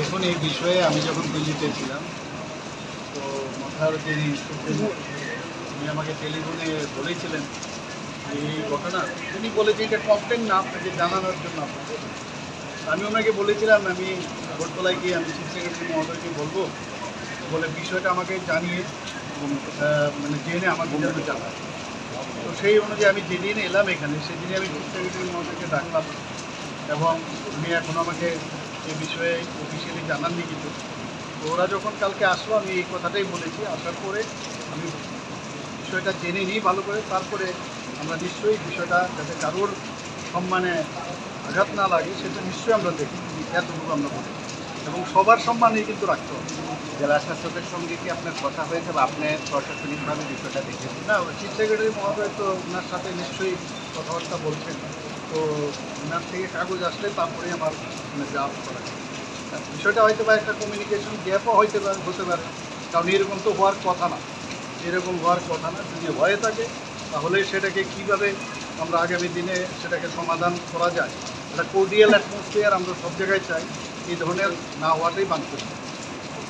দেখুন এই বিষয়ে আমি যখন দিল্লিতে ছিলাম, তো মাথার সুপ্রিম উনি আমাকে টেলিফোনে বলেছিলেন এই ঘটনা, উনি বলেছেন এটা কমপ্লেন না, আপনাকে জানানোর জন্য আপনাকে। আমি ওনাকে বলেছিলাম, আমি ভোটতলায় গিয়ে আমি চিফ সেক্রেটারি মহোদয়কে বলব, বলে বিষয়টা আমাকে জানিয়ে মানে জেনে আমার যেন জানায় তো সেই অনুযায়ী আমি যেদিন এলাম এখানে, সেদিনই আমি চিফ সেক্রেটারি মহোদয়কে ডাকলাম এবং উনি এখন আমাকে এই বিষয়ে অফিসিয়ালি জানাননি কিছু। তো ওরা যখন কালকে আসলো আমি এই কথাটাই বলেছি আসার পরে আমি বিষয়টা জেনে নিই ভালো করে। তারপরে আমরা নিশ্চয়ই বিষয়টা যাতে কারোর সম্মানে আঘাত না লাগে সেটা নিশ্চয়ই আমরা দেখি এতটুকু আমরা বলি। এবং সবার সম্মানেই কিন্তু রাখতে হবে। জেলা শাসকের সঙ্গে কি আপনার কথা হয়েছে বা আপনি প্রশাসনিকভাবে বিষয়টা দেখেছেন? না চিফ সেক্রেটারি মহোদয় তো ওনার সাথে নিশ্চয়ই কথাবার্তা বলছেন। তো ওনার থেকে কাগজ আসলে তারপরে আমার মানে যা করা বিষয়টা হয়তো বা একটা কমিউনিকেশন গ্যাপও হইতে পারে, হতে পারে। কারণ এরকম তো হওয়ার কথা না। এরকম হওয়ার কথা না। যদি হয়ে থাকে, তাহলে সেটাকে কীভাবে আমরা আগামী দিনে সেটাকে সমাধান করা যায়? একটা কোর্ডিয়াল অ্যাটমসফিয়ার আমরা সব জায়গায় চাই। এই ধরনের না হওয়াটাই বাঞ্ছনীয়।